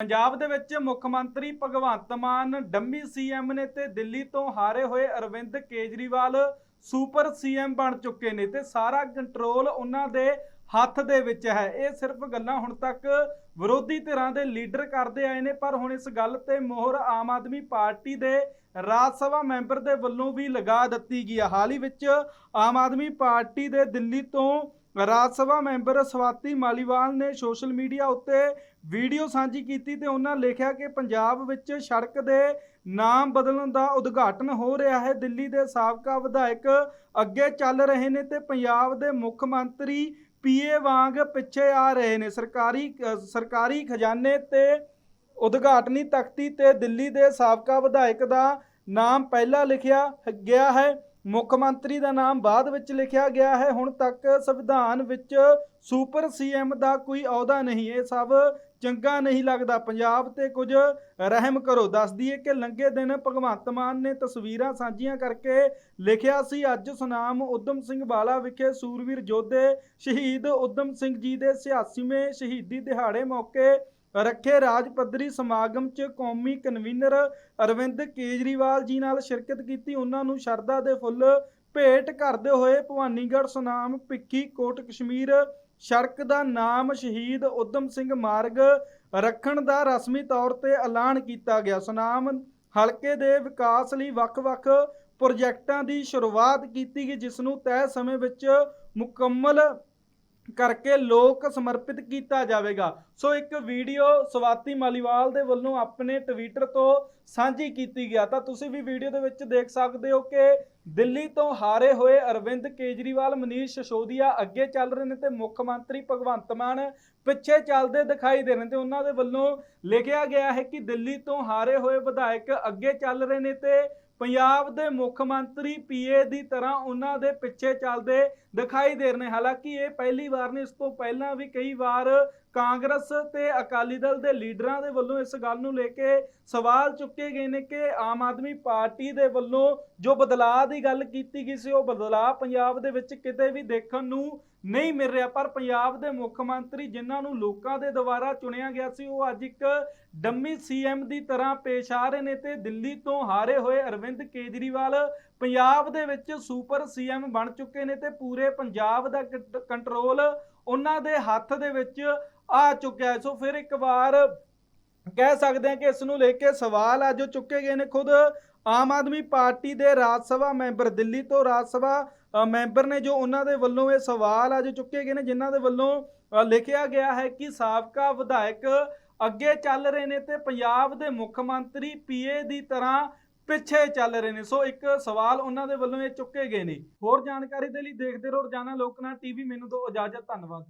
ਪੰਜਾਬ ਦੇ ਵਿੱਚ ਮੁੱਖ ਮੰਤਰੀ ਭਗਵੰਤ ਮਾਨ, ਡੰਮੀ ਸੀਐਮ ਨੇ ਤੇ ਦਿੱਲੀ ਤੋਂ ਹਾਰੇ ਹੋਏ ਅਰਵਿੰਦ ਕੇਜਰੀਵਾਲ ਸੁਪਰ ਸੀਐਮ ਬਣ ਚੁੱਕੇ ਨੇ ਤੇ ਸਾਰਾ ਕੰਟਰੋਲ ਉਹਨਾਂ ਦੇ ਹੱਥ ਦੇ ਵਿੱਚ ਹੈ। ਇਹ ਸਿਰਫ ਗੱਲਾਂ ਹੁਣ ਤੱਕ ਵਿਰੋਧੀ ਧਿਰਾਂ ਦੇ ਲੀਡਰ ਕਰਦੇ ਆਏ ਨੇ, ਪਰ ਹੁਣ ਇਸ ਗੱਲ ਤੇ ਮੋਹਰ ਆਮ ਆਦਮੀ ਪਾਰਟੀ ਦੇ ਰਾਜ ਸਭਾ ਮੈਂਬਰ ਦੇ ਵੱਲੋਂ ਵੀ ਲਗਾ ਦਿੱਤੀ ਗਈ ਹੈ। ਹਾਲ ਹੀ ਵਿੱਚ ਆਮ ਆਦਮੀ ਪਾਰਟੀ ਦੇ ਦਿੱਲੀ ਤੋਂ ਰਾਜ ਸਭਾ ਮੈਂਬਰ ਸਵਾਤੀ ਮਾਲੀਵਾਲ ਨੇ ਸੋਸ਼ਲ ਮੀਡੀਆ ਉੱਤੇ ਵੀਡੀਓ ਸਾਂਝੀ ਕੀਤੀ ਤੇ ਉਹਨਾਂ ਲਿਖਿਆ ਕਿ ਪੰਜਾਬ ਵਿੱਚ ਸੜਕ ਦੇ ਨਾਮ ਬਦਲਣ ਦਾ ਉਦਘਾਟਨ ਹੋ ਰਿਹਾ ਹੈ। ਦਿੱਲੀ ਦੇ ਸਾਬਕਾ ਵਿਧਾਇਕ ਅੱਗੇ ਚੱਲ ਰਹੇ ਨੇ ਤੇ ਪੰਜਾਬ ਦੇ ਮੁੱਖ ਮੰਤਰੀ ਪੀਏ ਵਾਂਗ ਪਿੱਛੇ ਆ ਰਹੇ ਨੇ। ਸਰਕਾਰੀ ਸਰਕਾਰੀ ਖਜ਼ਾਨੇ ਤੇ ਉਦਘਾਟਨੀ ਤਖਤੀ ਤੇ ਦਿੱਲੀ ਦੇ ਸਾਬਕਾ ਵਿਧਾਇਕ ਦਾ ਨਾਮ ਪਹਿਲਾਂ ਲਿਖਿਆ ਗਿਆ ਹੈ। ਮੁੱਖ ਮੰਤਰੀ ਦਾ ਨਾਮ ਬਾਅਦ ਵਿੱਚ ਲਿਖਿਆ ਗਿਆ ਹੈ। ਹੁਣ ਤੱਕ ਸੰਵਿਧਾਨ ਵਿੱਚ ਸੁਪਰ ਸੀਐਮ ਦਾ ਕੋਈ ਅਹੁਦਾ ਨਹੀਂ ਇਹ ਸਭ ਚੰਗਾ ਨਹੀਂ ਲੱਗਦਾ। ਪੰਜਾਬ ਤੇ ਕੁਝ ਰਹਿਮ ਕਰੋ। ਦੱਸ ਦਈਏ ਕਿ ਲੰਘੇ ਦਿਨ ਭਗਵੰਤ ਮਾਨ ਨੇ ਤਸਵੀਰਾਂ ਸਾਂਝੀਆਂ ਕਰਕੇ ਲਿਖਿਆ ਸੀ, ਅੱਜ ਸੁਨਾਮ ਉਦਮ ਸਿੰਘ ਵਾਲਾ ਵਿਖੇ ਸੂਰਵੀਰ ਯੋਧੇ ਸ਼ਹੀਦ ਉਦਮ ਸਿੰਘ ਜੀ ਦੇ 86ਵੇਂ ਸ਼ਹੀਦੀ ਦਿਹਾੜੇ ਮੌਕੇ ਰੱਖੇ ਰਾਜ ਪੱਧਰੀ ਸਮਾਗਮ 'ਚ ਕੌਮੀ ਕਨਵੀਨਰ ਅਰਵਿੰਦ ਕੇਜਰੀਵਾਲ ਜੀ ਨਾਲ ਸ਼ਿਰਕਤ ਕੀਤੀ। ਉਹਨਾਂ ਨੂੰ ਸ਼ਰਧਾ ਦੇ ਫੁੱਲ ਭੇਟ ਕਰਦੇ ਹੋਏ ਭਵਾਨੀਗੜ੍ਹ ਸੁਨਾਮ, ਭਿੱਖੀ ਕੋਟ, ਕਸ਼ਮੀਰ ਸੜਕ ਦਾ ਨਾਮ ਸ਼ਹੀਦ ਉਦਮ ਸਿੰਘ ਮਾਰਗ ਰੱਖਣ ਦਾ ਰਸਮੀ ਤੌਰ ਤੇ ਐਲਾਨ ਕੀਤਾ ਗਿਆ। ਸੁਨਾਮ ਹਲਕੇ ਦੇ ਵਿਕਾਸ ਲਈ ਵੱਖ-ਵੱਖ ਪ੍ਰੋਜੈਕਟਾਂ ਦੀ ਸ਼ੁਰੂਆਤ ਕੀਤੀ ਗਈ, ਜਿਸ ਨੂੰ ਤੈਅ ਸਮੇਂ ਵਿੱਚ ਮੁਕੰਮਲ ਕਰਕੇ ਲੋਕ ਸਮਰਪਿਤ ਕੀਤਾ ਜਾਵੇਗਾ। ਸੋ ਇੱਕ ਵੀਡੀਓ ਸਵਾਤੀ ਮਾਲੀਵਾਲ ਦੇ ਵੱਲੋਂ ਆਪਣੇ ਟਵਿੱਟਰ ਤੋਂ ਸਾਂਝੀ ਕੀਤੀ ਗਿਆ। ਤਾਂ ਤੁਸੀਂ ਵੀ ਵੀਡੀਓ ਦੇ ਵਿੱਚ ਦੇਖ ਸਕਦੇ ਹੋ ਕਿ ਦਿੱਲੀ ਤੋਂ ਹਾਰੇ ਹੋਏ ਅਰਵਿੰਦ ਕੇਜਰੀਵਾਲ, ਮਨੀਸ਼ ਸਿਸੋਦੀਆ ਅੱਗੇ ਚੱਲ ਰਹੇ ਨੇ ਤੇ ਮੁੱਖ ਮੰਤਰੀ ਭਗਵੰਤ ਮਾਨ ਪਿੱਛੇ ਚੱਲਦੇ ਦਿਖਾਈ ਦੇ ਰਹੇ ਨੇ ਤੇ ਉਹਨਾਂ ਦੇ ਵੱਲੋਂ ਲਿਖਿਆ ਗਿਆ ਹੈ ਕਿ ਦਿੱਲੀ ਤੋਂ ਹਾਰੇ ਹੋਏ ਵਿਧਾਇਕ ਅੱਗੇ ਚੱਲ ਰਹੇ ਨੇ ਤੇ ਪੰਜਾਬ ਦੇ ਮੁੱਖ ਮੰਤਰੀ ਪੀਏ ਦੀ ਤਰ੍ਹਾਂ ਉਹਨਾਂ ਦੇ ਪਿੱਛੇ ਚੱਲਦੇ ਦਿਖਾਈ ਦੇ ਰਹੇ ਨੇ। ਹਾਲਾਂਕਿ ਇਹ ਪਹਿਲੀ ਵਾਰ ਨਹੀਂ ਇਸ ਤੋਂ ਪਹਿਲਾਂ ਵੀ ਕਈ ਵਾਰ ਕਾਂਗਰਸ ਤੇ ਅਕਾਲੀ ਦਲ ਦੇ ਲੀਡਰਾਂ ਦੇ ਵੱਲੋਂ ਇਸ ਗੱਲ ਨੂੰ ਲੈ ਕੇ ਸਵਾਲ ਚੁੱਕੇ ਗਏ ਨੇ ਕਿ ਆਮ ਆਦਮੀ ਪਾਰਟੀ ਦੇ ਵੱਲੋਂ ਜੋ ਬਦਲਾਅ ਦੀ ਗੱਲ ਕੀਤੀ ਗਈ ਸੀ, ਉਹ ਬਦਲਾਅ ਪੰਜਾਬ ਦੇ ਵਿੱਚ ਕਿਤੇ ਵੀ ਦੇਖਣ ਨੂੰ ਨਹੀਂ ਮਿਲ ਰਿਹਾ, ਪਰ ਪੰਜਾਬ ਦੇ ਮੁੱਖ ਮੰਤਰੀ ਜਿਨ੍ਹਾਂ ਨੂੰ ਲੋਕਾਂ ਦੇ ਦੁਆਰਾ ਚੁਣਿਆ ਗਿਆ ਸੀ, ਉਹ ਅੱਜ ਇੱਕ ਡੰਮੀ ਸੀਐਮ ਦੀ ਤਰ੍ਹਾਂ ਪੇਸ਼ ਆ ਰਹੇ ਨੇ ਤੇ ਦਿੱਲੀ ਤੋਂ ਹਾਰੇ ਹੋਏ ਅਰਵਿੰਦ ਕੇਜਰੀਵਾਲ ਪੰਜਾਬ ਦੇ ਵਿੱਚ ਸੁਪਰ ਸੀਐਮ ਬਣ ਚੁੱਕੇ ਨੇ ਤੇ ਪੂਰੇ ਪੰਜਾਬ ਦਾ ਕੰਟਰੋਲ ਉਹਨਾਂ ਦੇ ਹੱਥ ਦੇ ਵਿੱਚ ਆ ਚੁੱਕਿਆ ਸੋ ਫਿਰ ਇੱਕ ਵਾਰ ਕਹਿ ਸਕਦੇ ਹਾਂ ਕਿ ਇਸ ਨੂੰ ਲੈ ਕੇ ਸਵਾਲ ਆ ਜੋ ਚੁੱਕੇ ਗਏ ਨੇ ਖੁਦ ਆਮ ਆਦਮੀ ਪਾਰਟੀ ਦੇ ਰਾਜ ਸਭਾ ਮੈਂਬਰ, ਦਿੱਲੀ ਤੋਂ ਰਾਜ ਸਭਾ ਮੈਂਬਰ ਨੇ ਜੋ ਉਹਨਾਂ ਦੇ ਵੱਲੋਂ ਇਹ ਸਵਾਲ ਆ ਜੋ ਚੁੱਕੇ ਗਏ ਨੇ, ਜਿਨ੍ਹਾਂ ਦੇ ਵੱਲੋਂ ਲਿਖਿਆ ਗਿਆ ਹੈ ਕਿ ਸਾਬਕਾ ਵਿਧਾਇਕ ਅੱਗੇ ਚੱਲ ਰਹੇ ਨੇ ਤੇ ਪੰਜਾਬ ਦੇ ਮੁੱਖ ਮੰਤਰੀ ਪੀਏ ਦੀ ਤਰ੍ਹਾਂ ਪਿੱਛੇ ਚੱਲ ਰਹੇ ਨੇ। ਸੋ ਇੱਕ ਸਵਾਲ ਉਹਨਾਂ ਦੇ ਵੱਲੋਂ ਇਹ ਚੁੱਕੇ ਗਏ ਨੇ। ਹੋਰ ਜਾਣਕਾਰੀ ਦੇ ਲਈ ਦੇਖਦੇ ਰਹੋ ਰੋਜ਼ਾਨਾ ਲੋਕਨਾ ਟੀਵੀ। ਮੈਨੂੰ ਦਿਓ ਇਜਾਜ਼ਤ, ਧੰਨਵਾਦ।